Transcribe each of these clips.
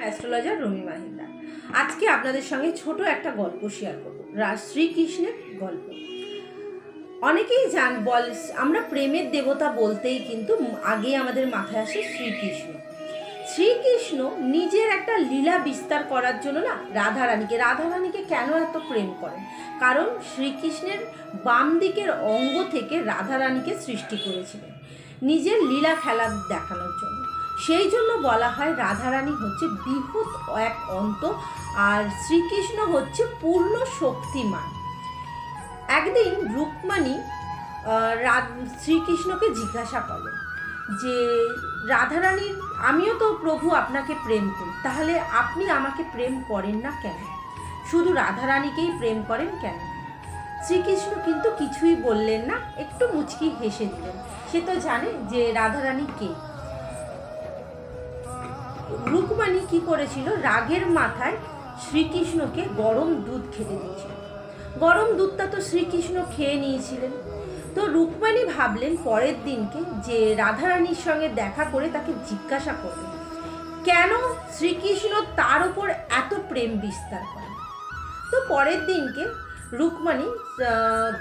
Astrologer রমি Mahinda আজকে আপনাদের সঙ্গে ছোট একটা গল্প শেয়ার করব। শ্রীকৃষ্ণের গল্প। অনেকেই জান, বল, আমরা প্রেমের দেবতা বলতেই কিন্তু আগে আমাদের মাথায় আসে শ্রীকৃষ্ণ। শ্রীকৃষ্ণ নিজের একটা লীলা বিস্তার করার জন্য না রাধারানীকে রাধারানীকে কেন এত প্রেম করেন? কারণ শ্রীকৃষ্ণের বাম দিকের অঙ্গ থেকে রাধারানীকে সৃষ্টি করেছিলেন নিজের লীলা খেলা দেখানোর জন্য। সেই জন্য বলা হয় রাধারানী হচ্ছে বৃহৎ এক অন্ত, আর শ্রীকৃষ্ণ হচ্ছে পূর্ণ শক্তিমান। একদিন রুক্মাণী শ্রীকৃষ্ণকে জিজ্ঞাসা করলেন যে রাধারানীর আমিও তো প্রভু আপনাকে প্রেম করি, তাহলে আপনি আমাকে প্রেম করেন না কেন? শুধু রাধারানীকেই প্রেম করেন কেন? শ্রীকৃষ্ণ কিন্তু কিছুই বললেন না, একটু মুচকি হেসে দিলেন। সে তো জানে যে রাধারানী কে। রুকমাণী কি করেছিল? রাগের মাথায় শ্রীকৃষ্ণকে গরম দুধ খেতে দিয়েছিল। গরম দুধটা তো শ্রীকৃষ্ণ খেয়ে নিয়েছিলেন। তো রুকমাণী ভাবলেন পরের দিনকে যে রাধারানীর সঙ্গে দেখা করে তাকে জিজ্ঞাসা করবেন কেন শ্রীকৃষ্ণ তার উপর এত প্রেম বিস্তার করেন? তো পরের দিনকে রুকমাণী আহ,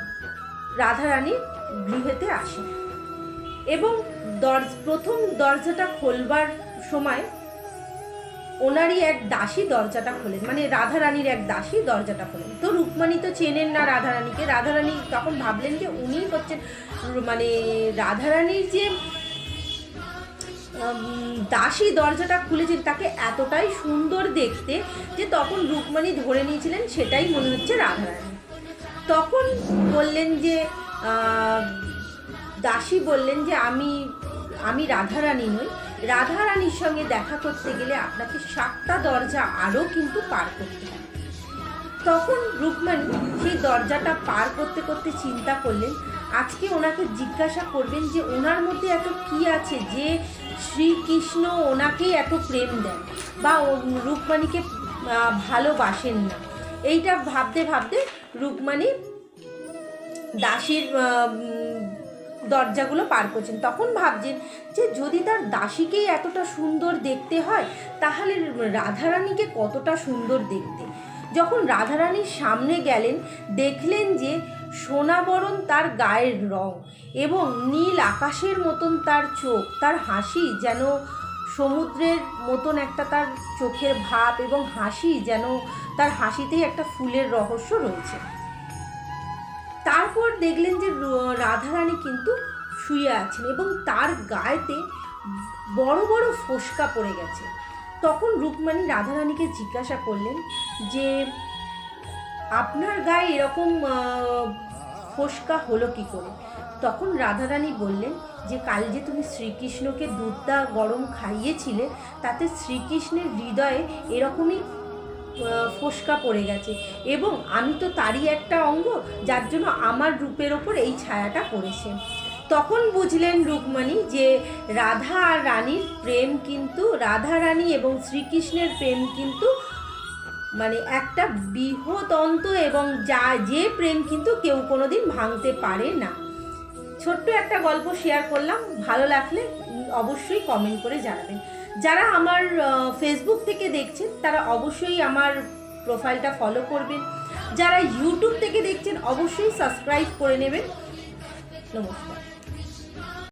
রাধারানীর গৃহেতে আসেন। এবং দরজ প্রথম দরজাটা খোলবার সময় ওনারই এক দাসী দরজাটা খোলেন মানে রাধারানীর এক দাসী দরজাটা খোলেন। তো রুকমাণী তো চেনেন না রাধারানীকে। রাধারানী তখন ভাবলেন যে উনিই হচ্ছেন মানে রাধারানীর যে দাসী দরজাটা খুলেছেন, তাকে এতটাই সুন্দর দেখতে যে তখন রুকমাণী ধরে নিয়েছিলেন, সেটাই মনে হচ্ছে রাধারানী। তখন বললেন যে দাসী বললেন যে, আমি আমি রাধারানী নই রাধারানীর সঙ্গে দেখা করতে গেলে আপনাকে সাতটা দরজা আরও কিন্তু পার করতে হবে। তখন রুকমাণী সেই দরজাটা পার করতে করতে চিন্তা করলেন, আজকে ওনাকে জিজ্ঞাসা করবেন যে ওনার মধ্যে এত কি আছে যে শ্রীকৃষ্ণ ওনাকেই এত প্রেম দেন বা রুকমাণীকে ভালোবাসেন না। এইটা ভাবতে ভাবতে রুকমাণী দাসীর দরজাগুলো পার করছেন। তখন ভাবছেন যে যদি তার দাসীকেই এতটা সুন্দর দেখতে হয়, তাহলে রাধারানীকে কতটা সুন্দর দেখতে। যখন রাধারানীর সামনে গেলেন, দেখলেন যে সোনাবরণ তার গায়ের রং এবং নীল আকাশের মতন তার চোখ, তার হাসি যেন সমুদ্রের মতন একটা তার চোখের ভাব এবং হাসি যেন তার হাসিতেই একটা ফুলের রহস্য রয়েছে। তারপর দেখলেন যে রাধারানী কিন্তু শুয়ে আছেন এবং তার গায়েতে বড় বড় ফোসকা পড়ে গেছে। তখন রুকমাণী রাধারানীকে জিজ্ঞাসা করলেন যে, আপনার গায়ে এরকম ফোসকা হলো কি করে? তখন রাধারানী বললেন যে, কাল যে তুমি শ্রীকৃষ্ণকে দুধটা গরম খাইয়েছিলে, তাতে শ্রীকৃষ্ণের হৃদয়ে এরকমই ফোসকা পড়ে গেছে। এবং আমি তো তারই একটা অঙ্গ, যার জন্য আমার রূপের ওপর এই ছায়াটা পড়েছে। তখন বুঝলেন রুকমাণী যে রাধা আর রানীর প্রেম কিন্তু, রাধা রানী এবং শ্রীকৃষ্ণের প্রেম কিন্তু মানে একটা বৃহদন্ত এবং যা, যে প্রেম কিন্তু কেউ কোনোদিন ভাঙতে পারে না। ছোট্ট একটা গল্প শেয়ার করলাম। ভালো লাগলে অবশ্যই কমেন্ট করে জানাবেন। যারা আমার ফেসবুক থেকে দেখছেন, তারা অবশ্যই আমার প্রোফাইলটা ফলো করবেন। যারা ইউটিউব থেকে দেখছেন, অবশ্যই সাবস্ক্রাইব করে নেবেন। নমস্কার।